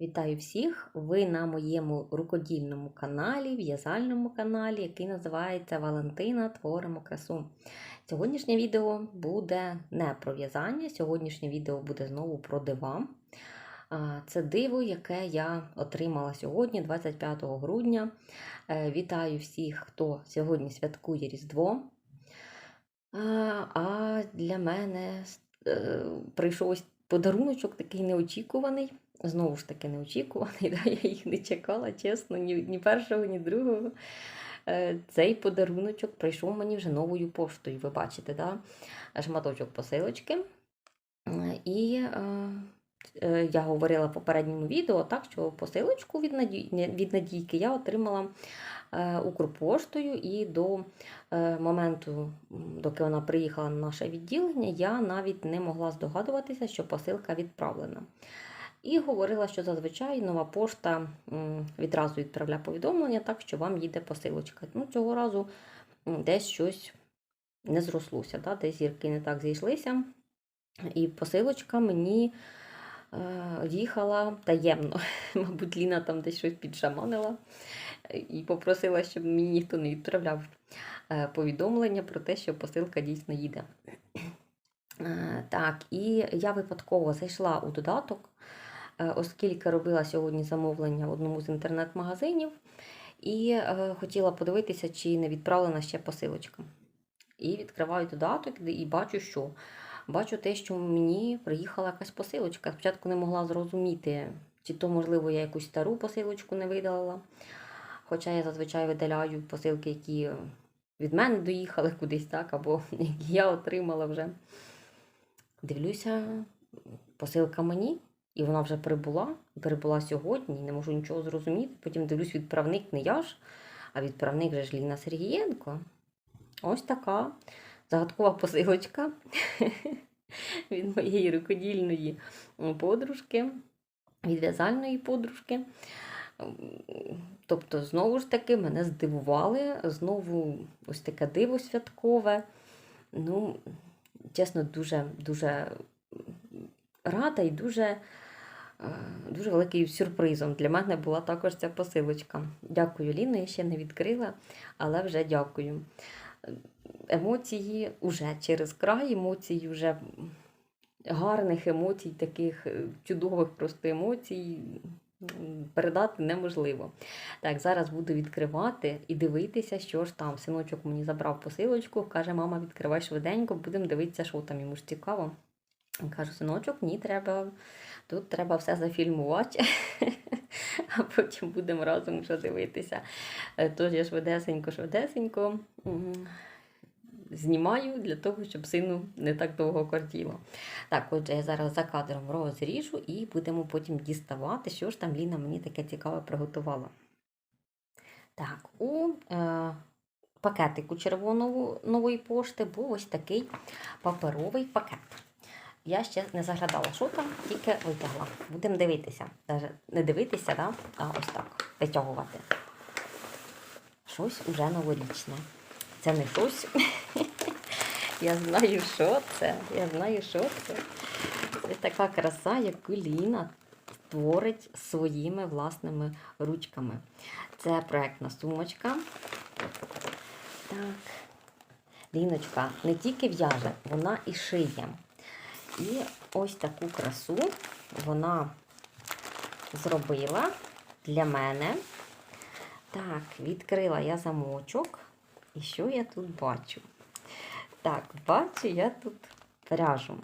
Вітаю всіх! Ви на моєму рукодільному каналі, в'язальному каналі, який називається Валентина Творимо красу. Сьогоднішнє відео буде не про в'язання, сьогоднішнє відео буде знову про дива. Це диво, яке я отримала сьогодні, 25 грудня. Е, Вітаю всіх, хто сьогодні святкує Різдво. А, для мене е, прийшов подаруночок такий неочікуваний. Знову ж таки, неочікуваний, да? я їх не чекала, чесно, ні, ні першого, ні другого. Е, Цей подаруночок прийшов мені вже новою поштою. Ви бачите, да? шматочок посилочки. Е, І е, е, я говорила в попередньому відео, так, що посилочку від, Наді... від Надійки я отримала е, Укрпоштою, і до е, моменту, доки вона приїхала на наше відділення, я навіть не могла здогадуватися, що посилка відправлена. І говорила, що зазвичай нова пошта відразу відправляє повідомлення, так що вам їде посилочка. Ну, цього разу десь щось не зрослося, да? десь зірки не так зійшлися. І посилочка мені е, їхала таємно. Мабуть, Ліна там десь щось підшаманила і попросила, щоб мені ніхто не відправляв е, повідомлення про те, що посилка дійсно їде. Е, Так, і я випадково зайшла у додаток, е, оскільки робила сьогодні замовлення в одному з інтернет-магазинів, і е, хотіла подивитися, чи не відправлена ще посилочка. І відкриваю додаток і бачу, що бачу те, що мені приїхала якась посилочка. Спочатку не могла зрозуміти, чи то, можливо, я якусь стару посилочку не видалила. Хоча я зазвичай видаляю посилки, які від мене доїхали кудись, так, або які я отримала вже. Дивлюся, посилка мені, і вона вже прибула. Прибула сьогодні, не можу нічого зрозуміти. Потім дивлюсь, відправник не я ж, а відправник же ж Ліна Сергієнко. Ось така загадкова посилочка від моєї рукодільної подружки, від в'язальної подружки. Тобто, знову ж таки, мене здивували. Знову ось таке диво святкове. Ну, чесно, дуже дуже рада і дуже, дуже великим сюрпризом для мене була також ця посилочка. Дякую, Ліна, я ще не відкрила, але вже дякую. Емоції вже через край, емоції вже гарних емоцій, таких е, чудових просто емоцій. Передати неможливо. Так, зараз буду відкривати і дивитися, що ж там. Синочок мені забрав посилочку, каже, мама, відкривай швиденько, будемо дивитися, що там йому ж цікаво. Кажу, синочок, ні, треба. Тут треба все зафільмувати, а потім будемо разом вже дивитися. Е, Тож я швидесенько, швидесенько знімаю для того, щоб сину не так довго кортіло. Так, отже, я зараз за кадром розріжу і будемо потім діставати, що ж там Ліна мені таке цікаве приготувала. Так, у е, пакетику червоного нової пошти був ось такий паперовий пакет. Я ще не заглядала, що там, тільки витягла. Будемо дивитися. Даже не дивитися, да? а ось так витягувати. Щось уже новорічне. Це не щось. Я знаю, що це. Я знаю, що це. Це така краса, яку Ліна творить своїми власними ручками. Це проектна сумочка. Так. Ліночка не тільки в'яже, вона і шиє. І ось таку красу вона зробила для мене. Так, відкрила я замочок. І що я тут бачу? Так, бачу я тут пряжу.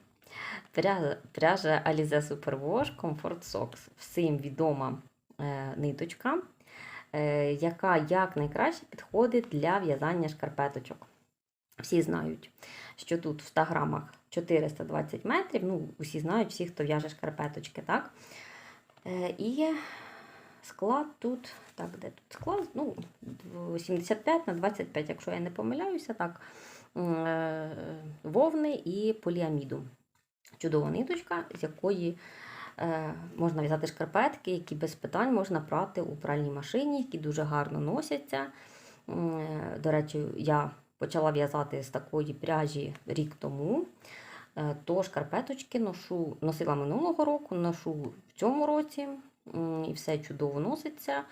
Пряжа, пряжа Alize Superwash Comfort Socks. Всім відома е, ниточка, е, яка якнайкраще підходить для в'язання шкарпеточок. Всі знають, що тут в 100 грамах 420 метрів. Ну, усі знають, всі, хто в'яже шкарпеточки, так? Е, і склад тут, так, де тут склад? Ну, 75 на 25, якщо я не помиляюся, так. Е, Вовни і поліаміду. Чудова ниточка, з якої е, можна в'язати шкарпетки, які без питань можна прати у пральній машині, які дуже гарно носяться. До речі, я почала в'язати з такої пряжі рік тому. Е, То шкарпеточки ношу, носила минулого року, ношу в цьому році. і все чудово носиться.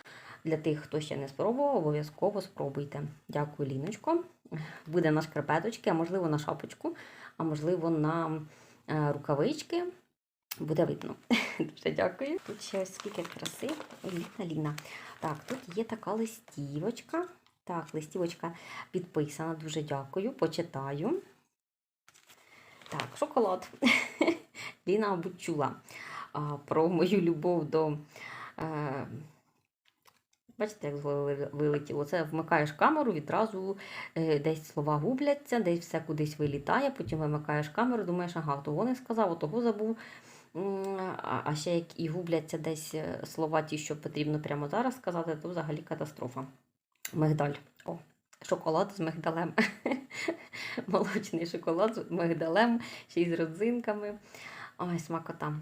Для тих, хто ще не спробував, обов'язково спробуйте. Дякую, Ліночко. Буде на шкарпеточки, а можливо на шапочку, а можливо на е, рукавички. Буде видно. Дуже дякую. Тут ще ось скільки краси. Елітна Ліна. Так, тут є така листівочка. Так, листівочка підписана. Дуже дякую. Почитаю. Так, шоколад. Ліна, мабуть, чула про мою любов до. Е, бачите, як вилетіло. Це вмикаєш камеру, відразу е, десь слова губляться, десь все кудись вилітає, потім вимикаєш камеру, думаєш, ага, того не сказав, того забув. А, а ще як і губляться десь е, слова, ті, що потрібно прямо зараз сказати, то взагалі катастрофа. Мигдаль. О, шоколад з мигдалем. Молочний шоколад з мигдалем, ще й з родзинками. Ой, смакота.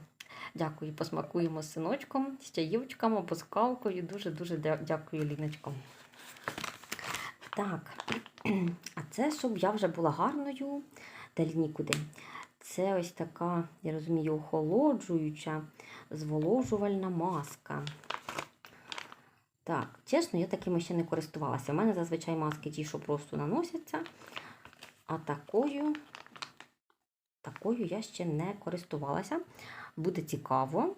Дякую, посмакуємо з синочком, з чаївчком або з кавкою. Дуже-дуже дякую, Ліночко. Так, а це, щоб я вже була гарною, далі нікуди. Це ось така, я розумію, охолоджуюча, зволожувальна маска. Так, чесно, я такими ще не користувалася. У мене зазвичай маски ті, що просто наносяться. А такою, такою я ще не користувалася. Буде цікаво.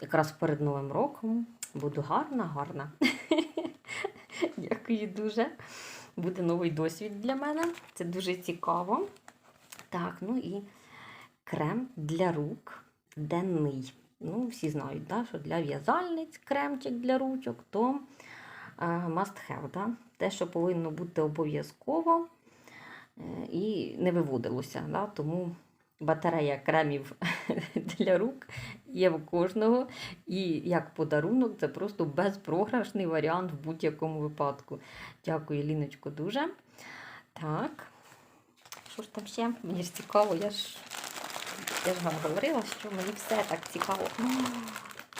Якраз перед Новим роком буду гарна, гарна. Дякую дуже. Буде новий досвід для мене. Це дуже цікаво. Так, ну і крем для рук денний. Ну, всі знають, да, що для в'язальниць кремчик для ручок, то е, must have. Да? Те, що повинно бути обов'язково е, і не виводилося. Да? Тому батарея кремів для рук є в кожного. І як подарунок, це просто безпрограшний варіант в будь-якому випадку. Дякую, Ліночко, дуже. Так. Що ж там ще? Мені ж цікаво, я ж, я ж вам говорила, що мені все так цікаво.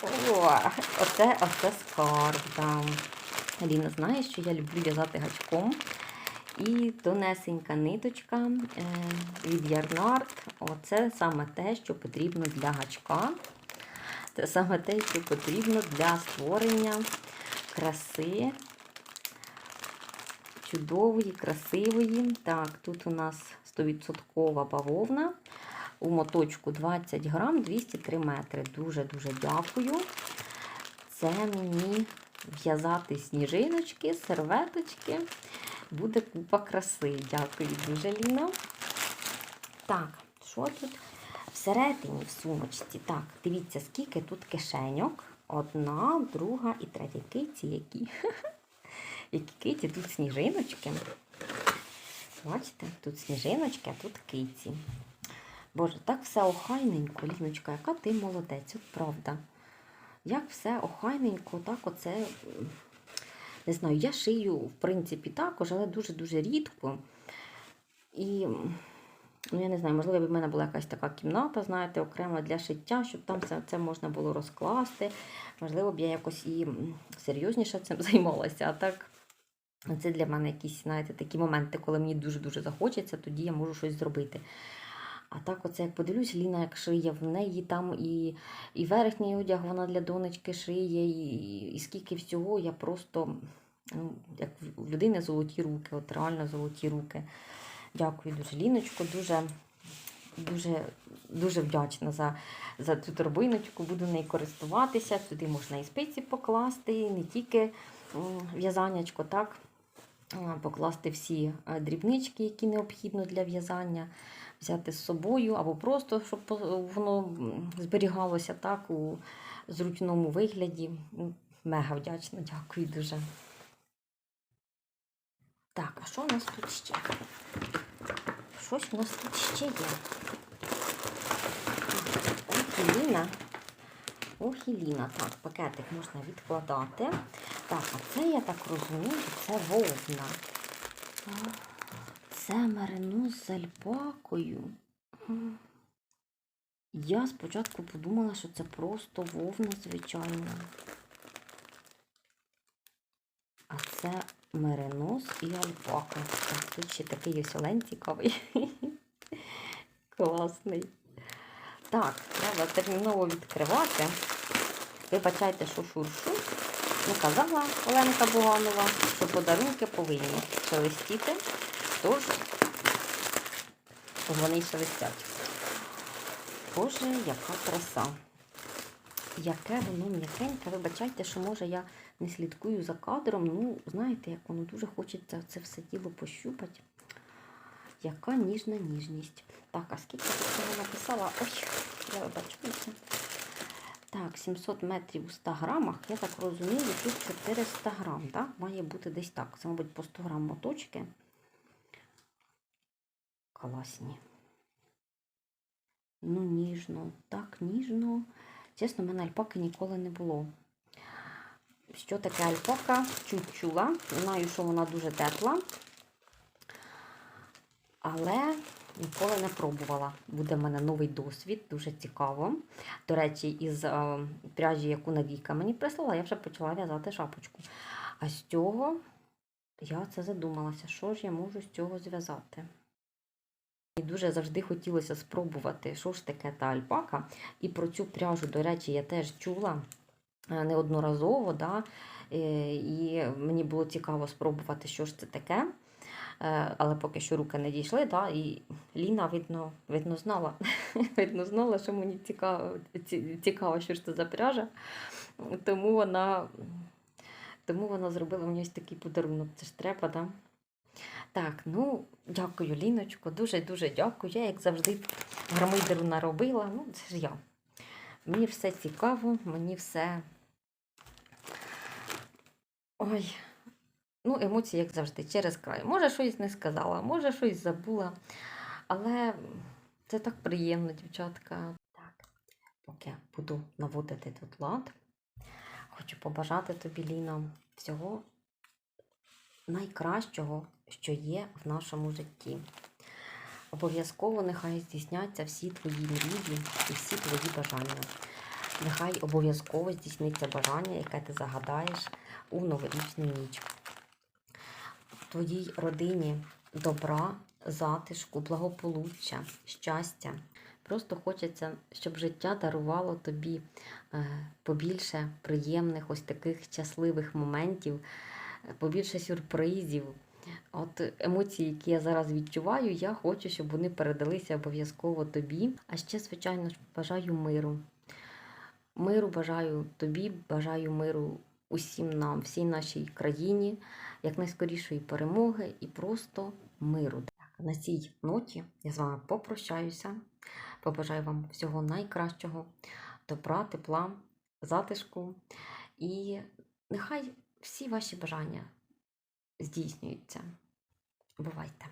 О, оце, оце скарб. Да. Аліна знає, що я люблю в'язати гачком. І тонесенька ниточка е, від Ярнард. Оце саме те, що потрібно для гачка. Це саме те, що потрібно для створення краси. Чудової, красивої. Так, тут у нас 100% бавовна. У моточку 20 грам, 203 метри. Дуже-дуже дякую. Це мені в'язати сніжиночки, серветочки. Буде купа краси. Дякую дуже, Ліна. Так, що тут? Всередині в сумочці. Так, дивіться, скільки тут кишеньок. Одна, друга і третя. Киці які. Які киці, тут сніжиночки. Бачите, тут сніжиночки, а тут киці. Боже, так все охайненько, Ліночка, яка ти молодець, от правда. Як все охайненько, так оце. Не знаю, я шию, в принципі, також, але дуже-дуже рідко. І, ну, я не знаю, можливо, в мене була якась така кімната, знаєте, окрема для шиття, щоб там це, це можна було розкласти. Можливо, б я якось і серйозніше цим займалася. А так, це для мене якісь, знаєте, такі моменти, коли мені дуже-дуже захочеться, тоді я можу щось зробити. А так, оце як подивлюсь, Ліна як шиє, в неї там і, і верхній одяг вона для донечки шиє, і, і скільки всього, я просто, ну, як в людини золоті руки, от реально золоті руки. Дякую дуже, Ліночко, дуже, дуже, дуже вдячна за, за цю торбиночку, буду нею користуватися. Туди можна і спиці покласти, не тільки в'язаннячко, так, покласти всі е, дрібнички, які необхідно для в'язання взяти з собою, або просто, щоб воно зберігалося так у зручному вигляді. Мега вдячна, дякую дуже. Так, а що у нас тут ще? Щось у нас тут ще є. Ох, і Ліна. Ох. Так, пакетик можна відкладати. Так, а це, я так розумію, це вовна. Це меринос з альпакою. Я спочатку подумала, що це просто вовна звичайна. А це меринос і альпака. Тут ще такий олень цікавий. Класний. Так, треба терміново відкривати. Вибачайте, що шуршу. Ну, казала Оленка Буганова, що подарунки повинні шелестіти, тож вони й шелестять. Боже, яка краса. Яке воно м'якеньке. Вибачайте, що може я не слідкую за кадром. Ну, знаєте, як воно дуже хочеться це все тіло пощупати. Яка ніжна ніжність. Так, а скільки я написала? Ой, я вибачуюся. Так, 700 метрів у 100 грамах. Я так розумію, тут 400 грам, так? Має бути десь так. Це, мабуть, по 100 грам моточки. Класні. Ну, ніжно, так ніжно. Чесно, в мене альпаки ніколи не було. Що таке альпака? Чуть чула. Знаю, що вона дуже тепла. Але ніколи не пробувала. Буде в мене новий досвід, дуже цікаво. До речі, із е, пряжі, яку Надійка мені прислала, я вже почала в'язати шапочку. А з цього я це задумалася, що ж я можу з цього зв'язати. І дуже завжди хотілося спробувати, що ж таке та альпака. І про цю пряжу, до речі, я теж чула е, неодноразово, да? е, і мені було цікаво спробувати, що ж це таке. Е, Але поки що руки не дійшли, да? і Ліна, видно, видно, знала, видно, знала, що мені цікаво, цікаво, що ж це за пряжа. Тому вона, тому вона зробила мені ось такий подарунок. Це ж треба, да? Так, ну, дякую, Ліночко, дуже-дуже дякую. Я, як завжди, громидеру наробила. Ну, це ж я. Мені все цікаво, мені все. Ой. Ну, емоції, як завжди, через край. Може, щось не сказала, може, щось забула. Але це так приємно, дівчатка. Так, поки буду наводити тут лад, хочу побажати тобі, Ліно, всього найкращого, що є в нашому житті. Обов'язково нехай здійсняться всі твої мрії і всі твої бажання. Нехай обов'язково здійсниться бажання, яке ти загадаєш у новорічну ніч. В твоїй родині добра, затишку, благополуччя, щастя. Просто хочеться, щоб життя дарувало тобі е, побільше приємних ось таких щасливих моментів, е, побільше сюрпризів. От емоції, які я зараз відчуваю, я хочу, щоб вони передалися обов'язково тобі. А ще, звичайно ж, бажаю миру. Миру бажаю тобі, бажаю миру усім нам, всій нашій країні, якнайскорішої перемоги і просто миру. На цій ноті я з вами попрощаюся. Побажаю вам всього найкращого, добра, тепла, затишку. І нехай всі ваші бажання здійснюються. Бувайте!